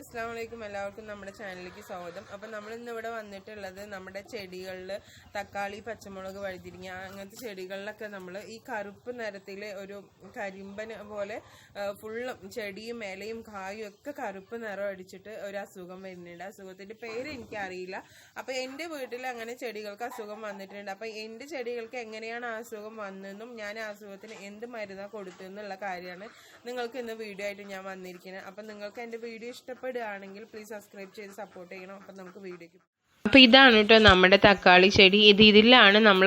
അസ്സാം വലൈക്കും എല്ലാവർക്കും നമ്മുടെ ചാനലിലേക്ക് സ്വാഗതം. അപ്പം നമ്മൾ ഇന്ന് ഇവിടെ വന്നിട്ടുള്ളത് നമ്മുടെ ചെടികളിൽ തക്കാളി പച്ചമുളക് വഴുതിരിങ്ങ അങ്ങനത്തെ ചെടികളിലൊക്കെ നമ്മൾ ഈ കറുപ്പ് നിറത്തിൽ ഒരു കരിമ്പൻ പോലെ ഫുള്ളും ചെടിയും ഇലയും കായും ഒക്കെ കറുപ്പ് നിറം അടിച്ചിട്ട് ഒരു അസുഖം വരുന്നുണ്ട്. അസുഖത്തിന്റെ പേര് എനിക്കറിയില്ല. അപ്പം എന്റെ വീട്ടിൽ അങ്ങനെ ചെടികൾക്ക് അസുഖം വന്നിട്ടുണ്ട്. അപ്പം എന്റെ ചെടികൾക്ക് എങ്ങനെയാണ് ആ അസുഖം വന്നതെന്നും ഞാൻ ആ അസുഖത്തിന് എന്ത് മരുന്നാണ് കൊടുത്തതെന്നുള്ള കാര്യമാണ് നിങ്ങൾക്ക് ഇന്ന് വീഡിയോ ആയിട്ട് ഞാൻ വന്നിരിക്കുന്നത്. അപ്പം നിങ്ങൾക്ക് എന്റെ വീഡിയോ ഇഷ്ടപ്പെടുകയാണെങ്കിൽ പ്ലീസ് സബ്സ്ക്രൈബ് ചെയ്ത് സപ്പോർട്ട് ചെയ്യണം. അപ്പം നമുക്ക് വീഡിയോക്ക് അപ്പൊ ഇതാണ് കേട്ടോ നമ്മുടെ തക്കാളി ചെടി. ഇത് ഇതിലാണ് നമ്മൾ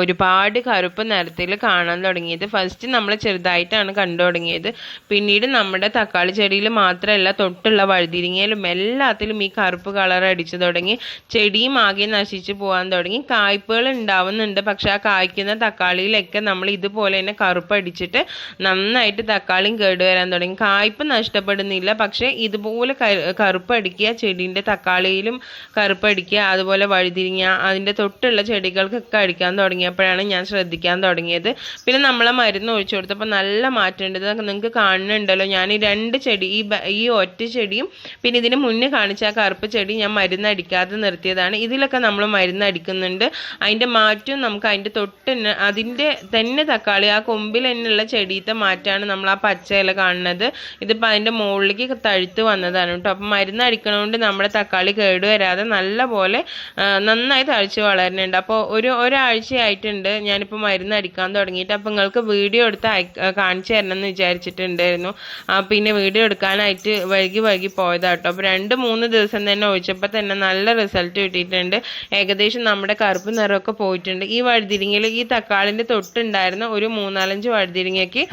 ഒരുപാട് കറുപ്പ് നിറത്തിൽ കാണാൻ തുടങ്ങിയത്. ഫസ്റ്റ് നമ്മൾ ചെറുതായിട്ടാണ് കണ്ടു തുടങ്ങിയത്. പിന്നീട് നമ്മുടെ തക്കാളി ചെടിയിൽ മാത്രമല്ല തൊട്ടുള്ള വഴുതിരിങ്ങയിലും എല്ലാത്തിലും ഈ കറുപ്പ് കളർ അടിച്ചു തുടങ്ങി. ചെടിയും ആകെ നശിച്ചു പോകാൻ തുടങ്ങി. കായ്പകൾ ഉണ്ടാവുന്നുണ്ട്. പക്ഷെ ആ കായ്ക്കുന്ന തക്കാളിയിലൊക്കെ നമ്മൾ ഇതുപോലെ തന്നെ കറുപ്പ് അടിച്ചിട്ട് നന്നായിട്ട് തക്കാളിയും കേടുവരാൻ തുടങ്ങി. കായ്പ് നഷ്ടപ്പെടുന്നില്ല. പക്ഷെ ഇതുപോലെ കറുപ്പ് അടിക്കുക ചെടീന്റെ തക്കാളിയിലും കറുപ്പ് അടിക്കുക അതുപോലെ വഴുതിരിങ്ങ അതിന്റെ തൊട്ടുള്ള ചെടികൾക്കൊക്കെ അടിക്കാൻ തുടങ്ങിയപ്പോഴാണ് ഞാൻ ശ്രദ്ധിക്കാൻ തുടങ്ങിയത്. പിന്നെ നമ്മളെ മരുന്ന് ഒഴിച്ചു കൊടുത്തപ്പോൾ നല്ല മാറ്റമുണ്ട്. ഇത് നിങ്ങൾക്ക് കാണുന്നുണ്ടല്ലോ. ഞാൻ ഈ രണ്ട് ചെടി ഈ ഈ ഒറ്റ ചെടിയും പിന്നെ ഇതിന് മുന്നേ കാണിച്ച ആ കറുപ്പ് ചെടി ഞാൻ മരുന്ന് അടിക്കാതെ നിർത്തിയതാണ്. ഇതിലൊക്കെ നമ്മൾ മരുന്ന് അടിക്കുന്നുണ്ട്. അതിന്റെ മാറ്റവും നമുക്ക് അതിന്റെ തൊട്ട് അതിന്റെ തന്നെ തക്കാളി ആ കൊമ്പിൽ തന്നെയുള്ള ചെടിയത്തെ മാറ്റമാണ് നമ്മൾ ആ പച്ച ഇല കാണുന്നത്. ഇതിപ്പോൾ അതിന്റെ മുകളിലേക്ക് തഴുത്ത് വന്നതാണ് കേട്ടോ. അപ്പം മരുന്ന് അടിക്കണതുകൊണ്ട് നമ്മുടെ തക്കാളി കേടുവരാതെ നല്ല പോലെ ആ, നന്നായി തഴച്ച് വളരുന്നുണ്ട്. അപ്പോൾ ഒരു ഒരാഴ്ചയായിട്ടുണ്ട് ഞാനിപ്പോൾ മരുന്ന് അടിക്കാൻ തുടങ്ങിയിട്ട്. അപ്പോൾ നിങ്ങൾക്ക് വീഡിയോ എടുത്ത് കാണിച്ചു തരണം എന്ന് വിചാരിച്ചിട്ടുണ്ടായിരുന്നു പിന്നെ വീഡിയോ എടുക്കാനായിട്ട് വൈകി വൈകി പോയതാട്ടോ അപ്പോൾ രണ്ട് മൂന്ന് ദിവസം തന്നെ ഒഴിച്ചപ്പോൾ തന്നെ നല്ല റിസൾട്ട് കിട്ടിയിട്ടുണ്ട്. ഏകദേശം നമ്മുടെ കറുപ്പ് നിറമൊക്കെ പോയിട്ടുണ്ട്. ഈ വഴുതിരിങ്ങയിൽ ഈ തക്കാളിന്റെ തൊട്ടുണ്ടായിരുന്ന ഒരു മൂന്നാലഞ്ച് വഴുതിരിങ്ങയ്ക്ക്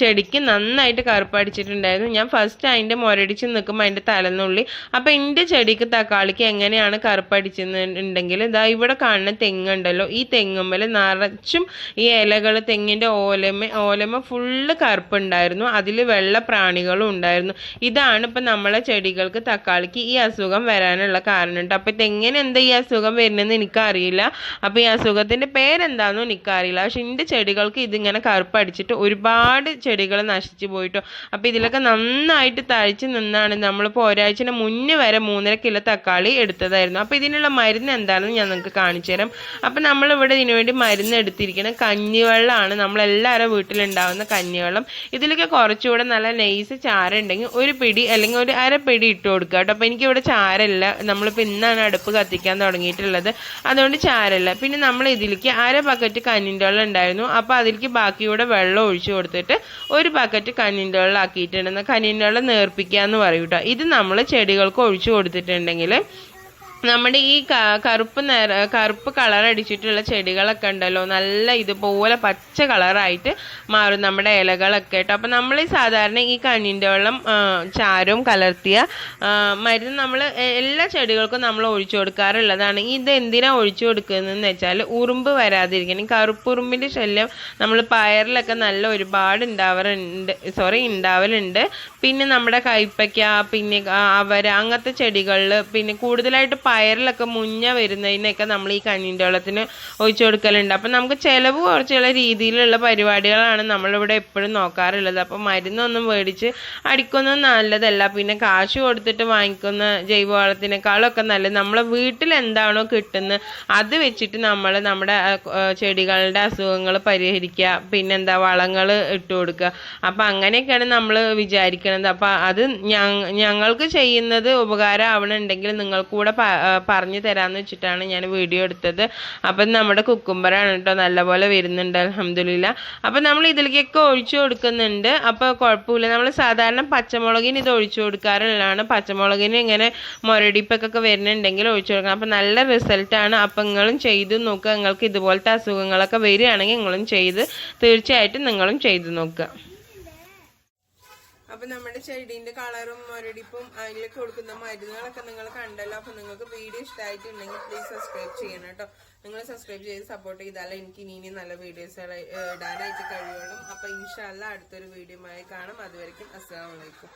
ചെടിക്ക് നന്നായിട്ട് കറുപ്പടിച്ചിട്ടുണ്ടായിരുന്നു. ഞാൻ ഫസ്റ്റ് അതിന്റെ മുരടിച്ച് നിൽക്കുമ്പോൾ അതിന്റെ തലന്നുള്ളി അപ്പോൾ എന്റെ ചെടിക്ക് തക്കാളിക്ക് എങ്ങനെയാണ് കറുപ്പടിച്ചെന്നുണ്ടെങ്കിൽ ഇതാ ഇവിടെ കാണുന്ന തെങ്ങുണ്ടല്ലോ. ഈ തെങ്ങുമ്മൽ നിറച്ചും ഈ ഇലകൾ തെങ്ങിന്റെ ഓലമ ഓലമ ഫുള്ള് കറുപ്പുണ്ടായിരുന്നു. അതിൽ വെള്ള പ്രാണികളും ഉണ്ടായിരുന്നു. ഇതാണ് ഇപ്പം നമ്മളെ ചെടികൾക്ക് തക്കാളിക്ക് ഈ അസുഖം വരാനുള്ള കാരണം കേട്ടോ അപ്പോൾ തെങ്ങിന് എന്താ ഈ അസുഖം വരുന്നതെന്ന് എനിക്കറിയില്ല. അപ്പോൾ ഈ അസുഖത്തിന്റെ പേരെന്താണെന്നും എനിക്കറിയില്ല. പക്ഷെ എന്റെ ചെടികൾക്ക് ഇതിങ്ങനെ കറുപ്പടിച്ചിട്ട് ഒരുപാട് ചെടികൾ നശിച്ചു പോയിട്ടോ. അപ്പോൾ ഇതിലൊക്കെ നന്നായിട്ട് തഴച്ച് നിന്നാണ് നമ്മളിപ്പോൾ ഒരാഴ്ചന് മുന്നേ വരെ മൂന്നര കിലോ തക്കാളി എടുത്തതായിരുന്നു. അപ്പോൾ ഇതിനുള്ള മരുന്ന് എന്താണെന്ന് ഞാൻ നിങ്ങൾക്ക് കാണിച്ചു തരാം. അപ്പോൾ നമ്മളിവിടെ ഇതിനു വേണ്ടി മരുന്ന് എടുത്തിരിക്കണം കഞ്ഞിവെള്ളമാണ് നമ്മളെല്ലാവരും വീട്ടിലുണ്ടാവുന്ന കഞ്ഞിവെള്ളം. ഇതിലൊക്കെ കുറച്ചുകൂടെ നല്ല നൈസ് ചാര ഉണ്ടെങ്കിൽ ഒരു പിടി അല്ലെങ്കിൽ ഒരു അര പിടി ഇട്ട് കൊടുക്കുക കേട്ടോ. അപ്പോൾ എനിക്കിവിടെ ചാരല്ല നമ്മളിപ്പോൾ ഇന്നാണ് അടുപ്പ് കത്തിക്കാൻ തുടങ്ങിയിട്ടുള്ളത്. അതുകൊണ്ട് ചാരല്ല പിന്നെ നമ്മൾ ഇതിലേക്ക് അര ബക്കറ്റ് കഞ്ഞിന്റെ വെള്ളം ഉണ്ടായിരുന്നു. അപ്പോൾ അതിലേക്ക് ബാക്കിയുടെ വെള്ളം ഒഴിച്ചു കൊടുത്തിട്ട് ഒരു ബക്കറ്റ് കഞ്ഞിന്റെ വെള്ളം ആക്കിയിട്ടുണ്ട്. കഞ്ഞിന്റെ വെള്ളം നേർപ്പിക്കുക എന്ന് പറയും കേട്ടോ ഇത് നമ്മൾ ചെടികൾക്ക് ഒഴിച്ചു കൊടുത്തിട്ടുണ്ടെങ്കിൽ നമ്മുടെ ഈ കറുപ്പ് നിറ കറുപ്പ് കളർ അടിച്ചിട്ടുള്ള ചെടികളൊക്കെ ഉണ്ടല്ലോ. നല്ല ഇതുപോലെ പച്ച കളറായിട്ട് മാറും നമ്മുടെ ഇലകളൊക്കെ കേട്ടോ. അപ്പം നമ്മൾ സാധാരണ ഈ കണ്ണിന്റെ വെള്ളം ചാരവും കലർത്തിയ മരുന്ന് നമ്മൾ എല്ലാ ചെടികൾക്കും നമ്മൾ ഒഴിച്ചു കൊടുക്കാറുള്ളതാണ്. ഇത് എന്തിനാ ഒഴിച്ചു കൊടുക്കുന്നതെന്ന് വെച്ചാൽ ഉറുമ്പ് വരാതിരിക്കണം ഈ കറുപ്പുറുമ്പിന്റെ ശല്യം നമ്മൾ പയറിലൊക്കെ നല്ല ഒരുപാട് ഉണ്ടാവാറുണ്ട് സോറി ഉണ്ടാവലുണ്ട് പിന്നെ നമ്മുടെ കൈപ്പയ്ക്ക പിന്നെ അവര അങ്ങനത്തെ ചെടികളിൽ പിന്നെ കൂടുതലായിട്ട് പയറിലൊക്കെ മുഞ്ഞ വരുന്നതിനൊക്കെ നമ്മൾ ഈ കഞ്ഞിന്റെ വെള്ളത്തിന് ഒഴിച്ചു കൊടുക്കലുണ്ട്. അപ്പം നമുക്ക് ചിലവ് കുറച്ചുള്ള രീതിയിലുള്ള പരിപാടികളാണ് നമ്മളിവിടെ എപ്പോഴും നോക്കാറുള്ളത്. അപ്പം മരുന്നൊന്നും മേടിച്ച് അടിക്കുന്നത് നല്ലതല്ല. പിന്നെ കാശ് കൊടുത്തിട്ട് വാങ്ങിക്കുന്ന ജൈവവളത്തിനേക്കാളൊക്കെ നല്ലത്. നമ്മളെ വീട്ടിൽ എന്താണോ കിട്ടുന്നത് അത് വെച്ചിട്ട് നമ്മൾ നമ്മുടെ ചെടികളുടെ അസുഖങ്ങൾ പരിഹരിക്കുക. പിന്നെന്താ വളങ്ങൾ ഇട്ട് കൊടുക്കുക. അപ്പം അങ്ങനെയൊക്കെയാണ് നമ്മൾ വിചാരിക്കുന്നത് അപ്പം അത് ഞങ്ങൾക്ക് ചെയ്യുന്നത് ഉപകാരം ആവണുണ്ടെങ്കിൽ നിങ്ങൾ കൂടെ പറഞ്ഞു തരാമെന്ന് വെച്ചിട്ടാണ് ഞാൻ വീഡിയോ എടുത്തത്. അപ്പം നമ്മുടെ കുക്കുംബറാണ് കേട്ടോ നല്ലപോലെ വരുന്നുണ്ട് അലഹമില്ല അപ്പം നമ്മൾ ഇതിലേക്കൊക്കെ ഒഴിച്ചു കൊടുക്കുന്നുണ്ട്. അപ്പോൾ കുഴപ്പമില്ല. നമ്മൾ സാധാരണ പച്ചമുളകിന് ഇത് ഒഴിച്ചു കൊടുക്കാറുള്ളതാണ്. പച്ചമുളകിന് ഇങ്ങനെ മുരടിപ്പൊക്കെ വരുന്നുണ്ടെങ്കിൽ ഒഴിച്ചു കൊടുക്കണം. അപ്പം നല്ല റിസൾട്ടാണ് അപ്പം നിങ്ങളും ചെയ്ത് നോക്കുക. നിങ്ങൾക്ക് ഇതുപോലത്തെ അസുഖങ്ങളൊക്കെ വരികയാണെങ്കിൽ നിങ്ങളും ചെയ്ത് തീർച്ചയായിട്ടും നിങ്ങളും ചെയ്ത് നോക്കുക. അപ്പൊ നമ്മുടെ ചെടീന്റെ കളറും മുരടിപ്പും അതിലേക്ക് കൊടുക്കുന്ന മരുന്നുകളൊക്കെ നിങ്ങൾ കണ്ടല്ലോ. അപ്പൊ നിങ്ങൾക്ക് വീഡിയോ ഇഷ്ടമായിട്ടുണ്ടെങ്കിൽ പ്ലീസ് സബ്സ്ക്രൈബ് ചെയ്യണം കേട്ടോ. നിങ്ങൾ സബ്സ്ക്രൈബ് ചെയ്ത് സപ്പോർട്ട് ചെയ്താലേ എനിക്ക് ഇനി ഇനി നല്ല വീഡിയോസ് ഇടാനായിട്ട് കഴിയുള്ളൂ. അപ്പൊ ഇൻഷാല്ല അടുത്തൊരു വീഡിയോ ആയി കാണാം. അതുവരെയ്ക്കും അസ്സാം വലൈക്കും